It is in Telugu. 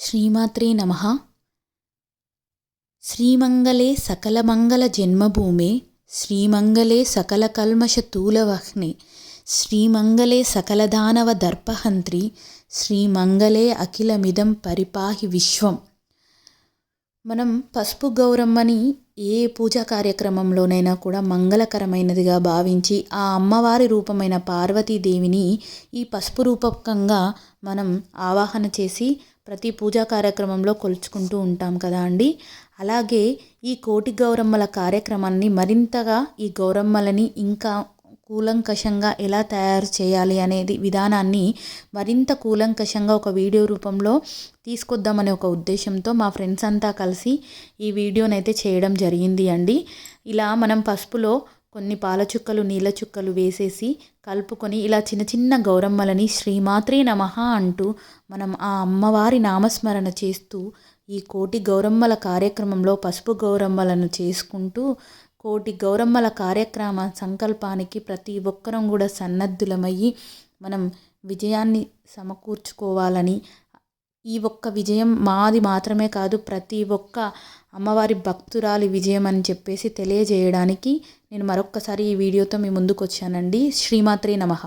శ్రీమాత్రే నమ. శ్రీమంగళే సకలమంగళ జన్మభూమే శ్రీమంగళే సకలకల్మషతూలవహ్నే శ్రీమంగళే సకలదానవ దర్పహంత్రి శ్రీమంగళే అఖిలమిదం పరిపాహి విశ్వం. మనం పసుపు గౌరమ్మని ఏ పూజా కార్యక్రమంలోనైనా కూడా మంగళకరమైనదిగా భావించి ఆ అమ్మవారి రూపమైన పార్వతీదేవిని ఈ పసుపు రూపకంగా మనం ఆవాహన చేసి ప్రతి పూజా కార్యక్రమంలో కొలుచుకుంటూ ఉంటాం కదా అండి. అలాగే ఈ కోటి గౌరమ్మల కార్యక్రమాన్ని మరింతగా ఈ గౌరమ్మలని ఇంకా కూలంకషంగా ఎలా తయారు చేయాలి అనేది విధానాన్ని మరింత కూలంకషంగా ఒక వీడియో రూపంలో తీసుకొద్దామనే ఒక ఉద్దేశంతో మా ఫ్రెండ్స్ అంతా కలిసి ఈ వీడియోనైతే చేయడం జరిగింది అండి. ఇలా మనం పసుపులో కొన్ని పాల చుక్కలు నీళ్ళ చుక్కలు వేసేసి కలుపుకొని ఇలా చిన్న చిన్న గౌరమ్మలని శ్రీమాత్రే నమ అంటూ మనం ఆ అమ్మవారి నామస్మరణ చేస్తూ ఈ కోటి గౌరమ్మల కార్యక్రమంలో పసుపు గౌరమ్మలను చేసుకుంటూ కోటి గౌరమ్మల కార్యక్రమ సంకల్పానికి ప్రతి ఒక్కరం కూడా సన్నద్ధులమయ్యి మనం విజయాన్ని సమకూర్చుకోవాలని ఈ ఒక్క విజయం మాది మాత్రమే కాదు ప్రతి ఒక్క అమ్మవారి భక్తురాలి విజయం అని చెప్పేసి తెలియజేయడానికి నేను మరొక్కసారి ఈ వీడియోతో మీ ముందుకు వచ్చానండి శ్రీమాత్రే నమః.